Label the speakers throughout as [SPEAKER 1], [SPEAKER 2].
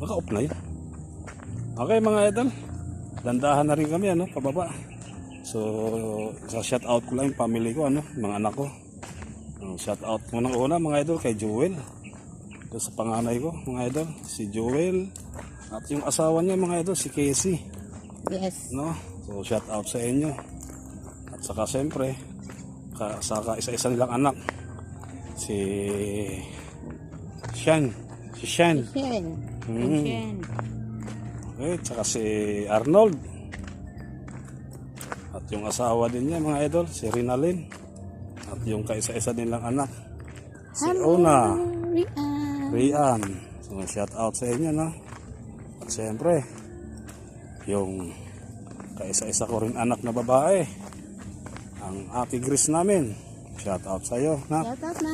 [SPEAKER 1] Naka-off na yun. Okay mga idol. Dandahan na rin kami ano, pababa. So, sa shout out ko lang yung family ko ano, mga anak ko. Uh, shout out mo ng una mga idol kay Joel. Ito sa panganay ko mga idol, si Joel. At yung asawa niya mga idol, si Casey.
[SPEAKER 2] Yes.
[SPEAKER 1] No? So, shout out sa inyo. At saka siyempre, ka, saka isa-isa nilang anak. Si Shan. Si Shan.
[SPEAKER 2] Yan.
[SPEAKER 1] Mm.
[SPEAKER 2] Yan.
[SPEAKER 1] Okay, tsaka si Arnold. At yung asawa din niya, mga idol, si Rinalyn. At yung kaisa-isa nilang anak, si Ona,
[SPEAKER 2] Rian.
[SPEAKER 1] Rian. So, shout out sa inyo, no? At siyempre, yung kaisa-isa ko rin anak na babae, ang Ate Gris namin. Shout out sa iyo, na?
[SPEAKER 2] Shout out na.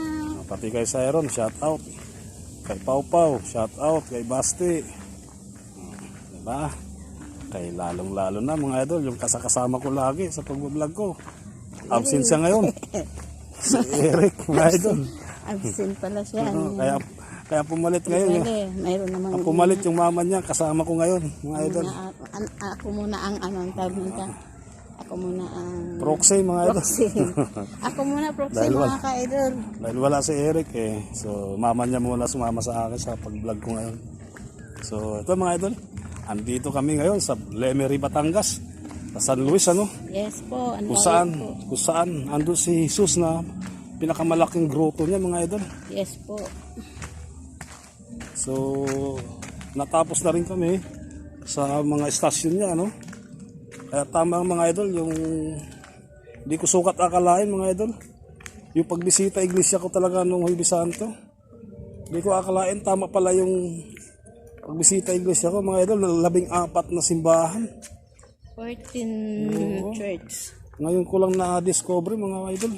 [SPEAKER 1] Pati kay Siron, shout out. Kay Pau, shout out. Kay Basti. Diba? Kay lalong lalo na mga idol, yung kasakasama ko lagi sa pag-vlog ko. Absent siya ngayon. si Eric, mga idol.
[SPEAKER 2] Absent pala siya.
[SPEAKER 1] Oo, kaya, kaya pumalit ngayon. Yung,
[SPEAKER 2] Kasi mayroon namang
[SPEAKER 1] ang pumalit yung mama niya, kasama ko ngayon, mga idol.
[SPEAKER 2] na, an- ako muna ang ano ang tawag nito. Ako muna ang
[SPEAKER 1] Proxy, mga idol.
[SPEAKER 2] proxy. ako muna proxy
[SPEAKER 1] Dahil
[SPEAKER 2] mga ka-idol.
[SPEAKER 1] Dahil wala si Eric eh. So, mama niya muna sumama sa akin sa pag-vlog ko ngayon. So, ito mga idol. Andito kami ngayon sa Lemery, Batangas. Sa San Luis, ano?
[SPEAKER 2] Yes po. Ang
[SPEAKER 1] Kung saan,
[SPEAKER 2] po.
[SPEAKER 1] kung saan, ando si Jesus na pinakamalaking grotto niya, mga idol.
[SPEAKER 2] Yes po.
[SPEAKER 1] So, natapos na rin kami sa mga estasyon niya, ano? Kaya tama mga idol, yung hindi ko sukat akalain, mga idol. Yung pagbisita iglesia ko talaga nung Huwebe Santo. Hindi ko akalain, tama pala yung pagbisita iglesia ko, mga idol, labing apat na simbahan.
[SPEAKER 2] 14 church.
[SPEAKER 1] Ngayon ko lang na-discover mga idol.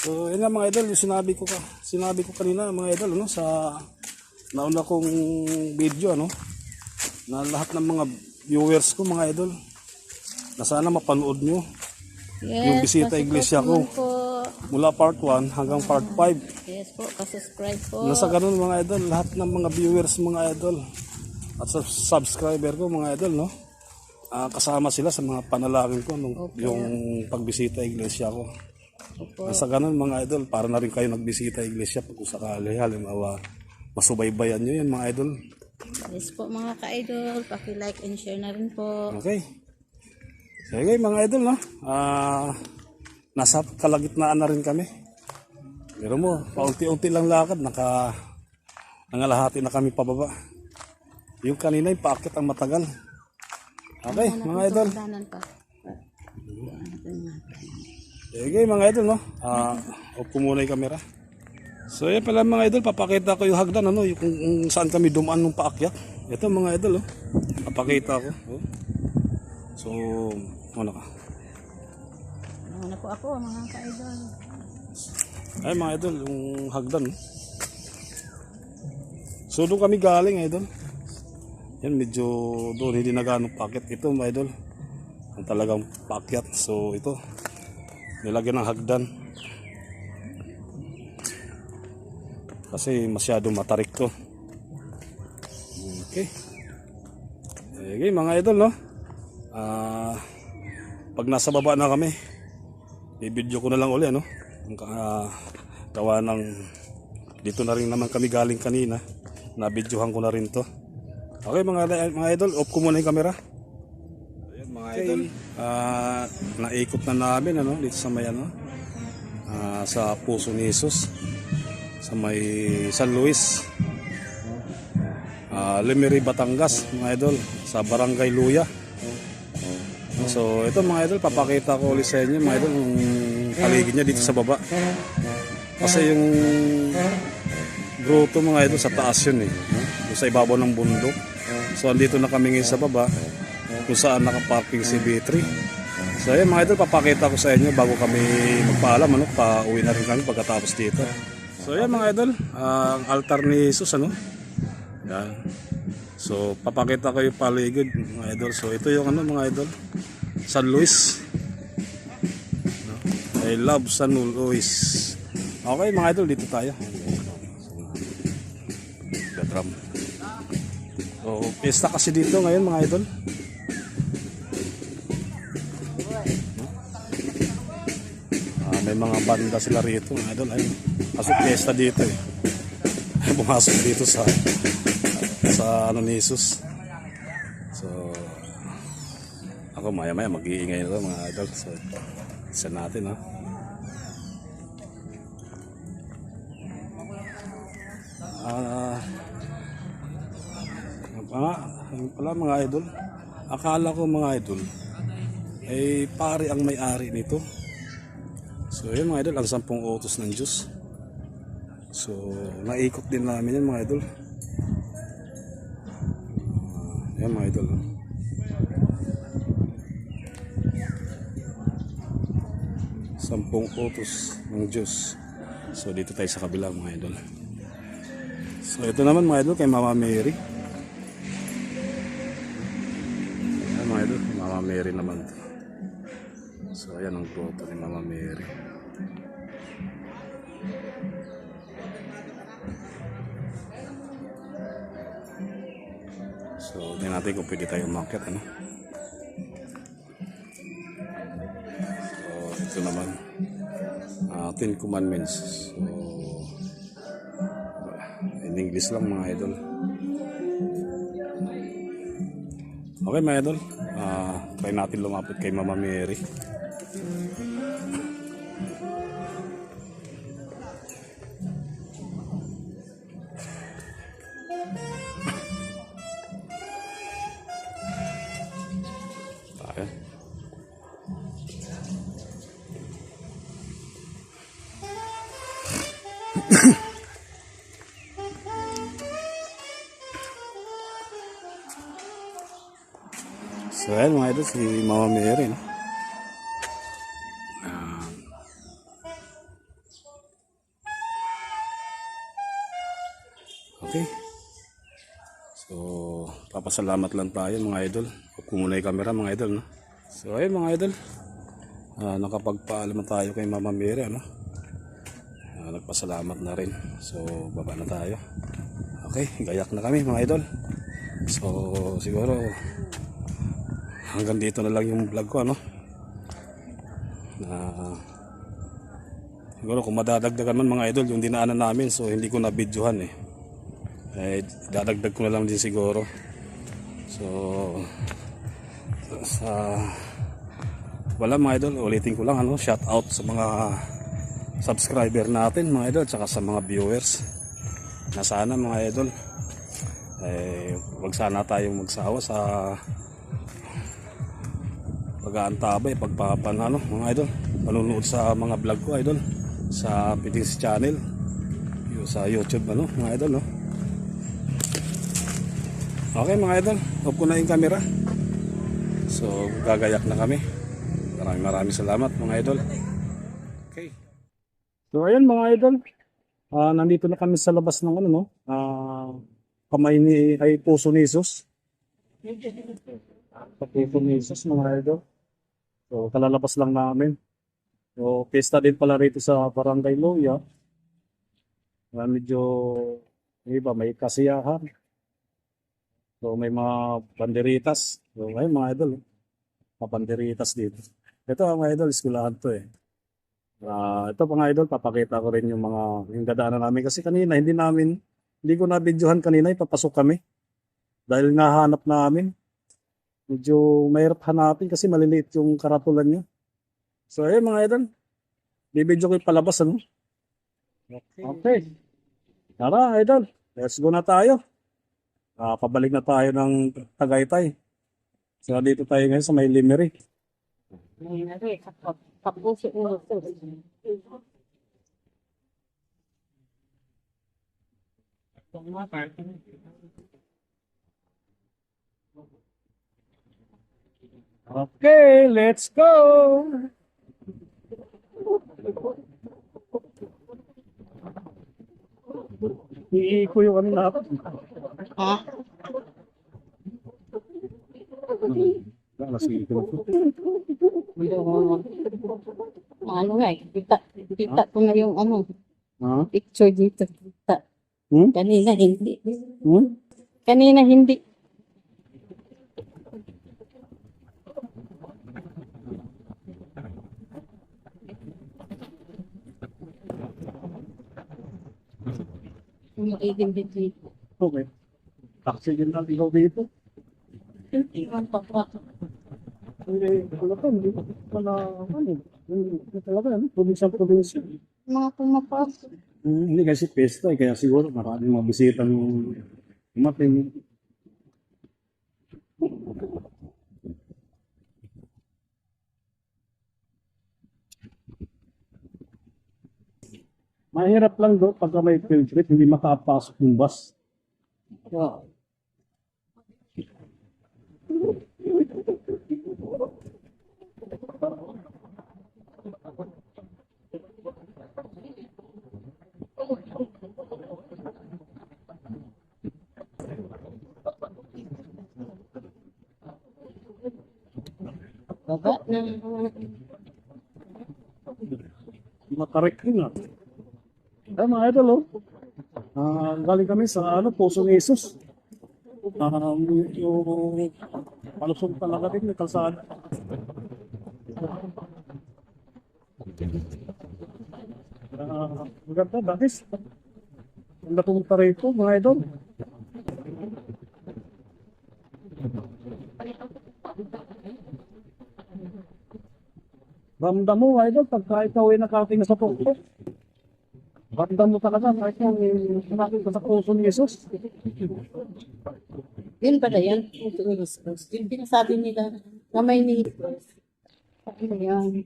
[SPEAKER 1] So, yun nga mga idol, yung sinabi ko ka, sinabi ko kanina mga idol, ano, sa nauna kong video, ano, na lahat ng mga viewers ko mga idol, na sana mapanood nyo
[SPEAKER 2] Yes,
[SPEAKER 1] Yung bisita iglesia ko.
[SPEAKER 2] po.
[SPEAKER 1] mula part 1 hanggang part 5.
[SPEAKER 2] Yes po, pasubscribe po.
[SPEAKER 1] Nasa ganun mga idol, lahat ng mga viewers mga idol at sa subscriber ko mga idol, no? Ah, kasama sila sa mga panalangin ko nung yung pagbisita iglesia ko.
[SPEAKER 2] Opo.
[SPEAKER 1] Nasa ganun mga idol, para na rin kayo nagbisita iglesia pag sakali halimbawa masubaybayan nyo yan mga idol.
[SPEAKER 2] Yes po mga ka-idol, paki-like and share na rin po.
[SPEAKER 1] Okay. Sige mga idol, no? Ah, nasa kalagitnaan na rin kami. Pero mo, paunti-unti lang lakad, naka nangalahati na kami pababa. Yung kanina yung paakit ang matagal. Okay, mga idol. Sige mga idol, no? Ah, off ko muna yung camera. So yan pala mga idol, papakita ko yung hagdan, ano, yung kung, kung saan kami dumaan nung paakyat. Ito mga idol, oh. Papakita ko. Oh. So, ano ka?
[SPEAKER 2] Ano po ako mga ka-idol.
[SPEAKER 1] Ay mga idol, yung hagdan. oh. So doon kami galing idol. Yan medyo doon hindi na gaano packet. Ito mga idol. Ang talagang packet. So ito. Nilagyan ng hagdan. Kasi masyado matarik to. Okay. Okay mga idol no. Ah pag nasa baba na kami, i-video ko na lang uli ano. Ang ah, gawa ng dito na rin naman kami galing kanina. Na-videohan ko na rin to. Okay mga mga idol, off ko muna yung camera. Ayan mga idol, ah naikot na namin ano dito sa may ano ah, sa Puso ni Jesus sa may San Luis. Ah, Lemery, Batangas, mga idol, sa Barangay Luya. So, ito mga idol, papakita ko ulit sa inyo, mga idol, yung paligid niya dito sa baba. Kasi yung grotto mga idol, sa taas yun eh. Sa ibabaw ng bundok. So, andito na kami ngayon sa baba, kung saan nakaparking si B3. So, ayun mga idol, papakita ko sa inyo bago kami magpaalam, ano, pa-uwi na rin kami pagkatapos dito. So, ayan mga idol, ah, ang altar ni Jesus, ano, yan. So, papakita ko yung paligid, mga idol. So, ito yung ano, mga idol. San Luis. No? I love San Luis. Okay, mga idol, dito tayo. program. So, pista kasi dito ngayon mga idol. May mga banda sila rito mga idol. Ayun. Pasok dito eh. Pumasok dito sa sa ano ni Jesus. So, ako maya maya mag-iingay na mga idol. So, isa natin ha. Ah, yung pala, mga idol. Akala ko mga idol, ay pare ang may-ari nito. So yun mga idol, ang sampung utos ng Diyos. So naikot din namin yan mga idol. Ah, yan mga idol. Sampung utos ng Diyos. So dito tayo sa kabila mga idol. So ito naman mga idol kay Mama Mary. Ayan mga idol, Mama Mary naman to. So ayan ang grotto ni Mama Mary. Natin kung pwede tayo umakyat ano. So ito naman. Uh, Ten Commandments. So in English lang mga idol. Okay mga idol, ah try natin lumapit kay Mama Mary. So ayan mga idol, si Mama Mary. No? Ah. okay. So, papasalamat lang tayo mga idol. Yung camera mga idol. No? So ayun mga idol. Ah, nakapagpaalam na tayo kay Mama Mary. Ano? Ah, nagpasalamat na rin. So, baba na tayo. Okay, gayak na kami mga idol. So, siguro hanggang dito na lang yung vlog ko ano na siguro kung madadagdagan man mga idol yung dinaanan namin so hindi ko na videohan eh eh dadagdag ko na lang din siguro so sa wala mga idol ulitin ko lang ano shout out sa mga subscriber natin mga idol tsaka sa mga viewers na sana mga idol eh wag sana tayong magsawa sa pag-aantabay, pagpapan ano, mga idol. Panunood sa mga vlog ko, idol. Sa Pitings Channel. Yung sa YouTube, ano, mga idol, no. Okay, mga idol. Off ko na yung camera. So, gagayak na kami. Maraming maraming salamat, mga idol. So, ayan, mga idol. Ah, nandito na kami sa labas ng ano, no. Ah, kamay ni, ay puso ni Jesus. Puso ni Jesus, mga idol. So, kalalabas lang namin. So, pista din pala rito sa Barangay Loya. Uh, medyo, iba, may kasiyahan. So, may mga banderitas. So, ayun mga idol. Mga banderitas dito. Ito mga idol, eskwelahan to eh. Ah, ito mga idol, papakita ko rin yung mga yung dadaanan namin. Kasi kanina, hindi namin, hindi ko na-videohan kanina, ipapasok kami. Dahil nahanap namin. Medyo mahirap hanapin kasi maliliit yung karatulan niya. So, ayun mga idol. Bibidyo ko yung palabas, ano? Okay. Tara, idol. Let's go na tayo. Ah, pabalik na tayo ng Tagaytay. So, dito tayo ngayon sa may Limerick.
[SPEAKER 2] Nangyari, kapag kapuso mo ito.
[SPEAKER 1] Okay, let's go! Iiko yung ano na
[SPEAKER 2] Ha?
[SPEAKER 1] Ko.
[SPEAKER 2] Ano nga eh, kita, kita ko na yung ano,
[SPEAKER 1] Ha?
[SPEAKER 2] picture dito. Kita.
[SPEAKER 3] Hmm?
[SPEAKER 2] Kanina hindi.
[SPEAKER 3] Hmm?
[SPEAKER 2] Kanina hindi. Umaigim din
[SPEAKER 3] Okay. Taxi din lang ikaw dito.
[SPEAKER 2] Iwan pa pa.
[SPEAKER 3] Wala pa, hindi wala, ano, hindi talaga, ano, probinsya probinsya.
[SPEAKER 2] Mga pumapasok.
[SPEAKER 3] Hmm, hindi kasi pesta eh, kaya siguro maraming mga bisita ng umating. Mahirap lang do pagka may field trip, hindi makapasok yung bus.
[SPEAKER 2] Baba na.
[SPEAKER 3] Makarek yun ah. Eh, mga idol, oh. Ah, galing kami sa ano, Puso ni Jesus. Um, yung palusong talaga din, may kalsada. Ah, maganda, bakis. Ang pumunta rito, mga idol. Ramdam mo, idol, pagka ikaw ay nakarating na sa puso. Ramdam mo talaga, kahit yung nakarating ka sa puso ni Jesus.
[SPEAKER 2] Yun pala yan. Yung pinasabi nila na may ni Ano yan? Eh?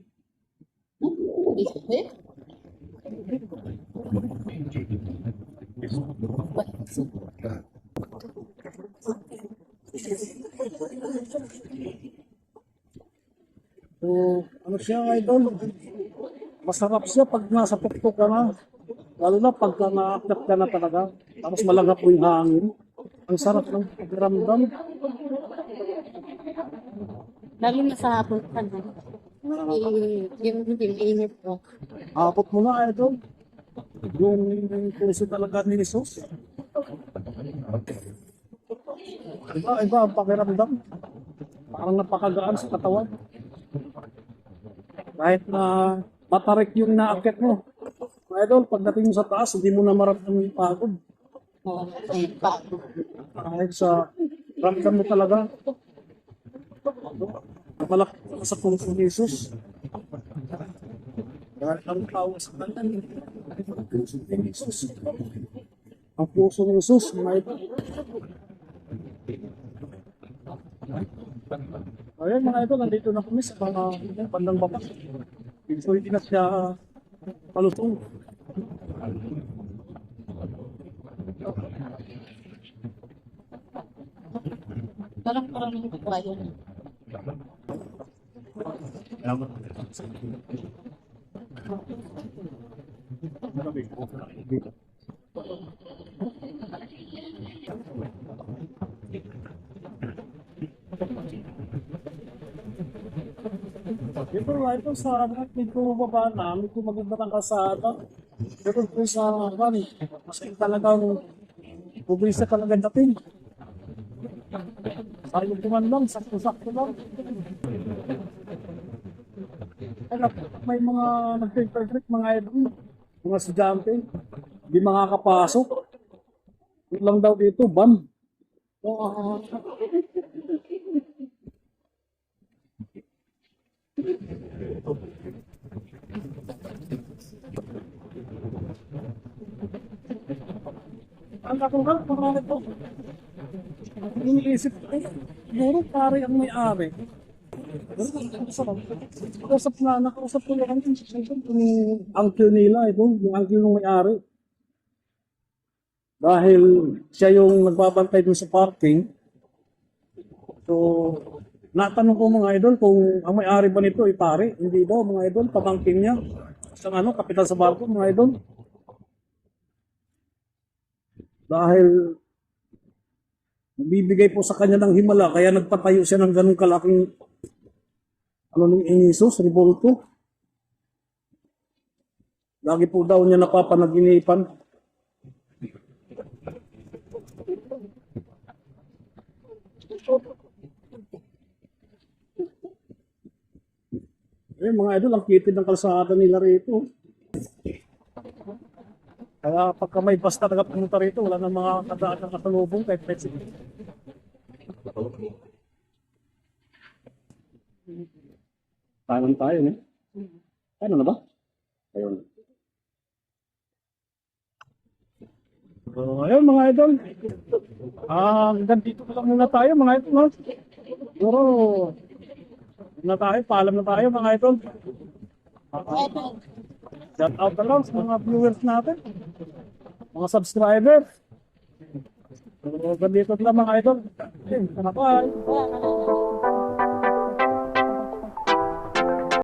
[SPEAKER 3] So, ano siya, idol? Masarap siya pag nasa tuktok ka na. Lalo na pagka naakyat ka na talaga. Tapos malagap po yung hangin. Ang sarap ng pakiramdam.
[SPEAKER 2] Lalo na sa hapon ka na. Eh, Yung init ko.
[SPEAKER 3] Apot mo na, idol. Yung puso talaga ni Jesus. Iba, iba ang pakiramdam. Parang napakagaan sa katawan. Kahit na matarik yung naakyat mo. Idol, pagdating mo sa taas, hindi mo na maramdaman yung pagod. Kahit sa ramdam mo talaga. Malaki sa ni Jesus. Ang tao sa kanya. Ang puso ni Jesus, may Ayan mga ito, nandito na kami sa mga bandang baba. So hindi na siya palusong.
[SPEAKER 2] Parang parang yung kawayo na.
[SPEAKER 3] Ito nga, ito sa harap, medyo baba na, medyo maganda ng kasada. Pero ito sa kan, kasi talagang pubisa talaga dating. Sayo kuman lang, sakto-sakto lang. Nap- may mga nag-trip mga idol, mga estudyante, hindi makakapasok. Yun lang daw dito, ban. Oo. Ang akong ka, parang ito. Iniisip ko, eh, siguro pare ang may-ari. Nakausap na, nakausap ko lang yung uncle nila, ito, yung uncle ng may-ari. Dahil siya yung nagbabantay dun sa parking. So, Natanong ko mga idol kung ang may-ari ba nito ay pare. Hindi daw mga idol, pamangkin niya. Isang ano, kapitan sa barko mga idol. Dahil bibigay po sa kanya ng himala, kaya nagpatayo siya ng ganung kalaking ano ng inisos, ribolto. Lagi po daw niya napapanaginipan. Thank you. Eh, mga idol, ang kitid ng kalsada nila rito. Kaya pagka may bus talaga pumunta rito, wala nang mga kadaan ng kasalubong kahit pwede. Kanan tayo, ne? Ano na ba? Ayun. So, ayun mga idol. Ah, hanggang dito na lang muna tayo mga idol. No? Na tayo, paalam na tayo mga idol. Shout out na lang sa mga viewers natin. Mga subscribers. So, ganito na mga idol. Okay, bye.
[SPEAKER 2] Bye.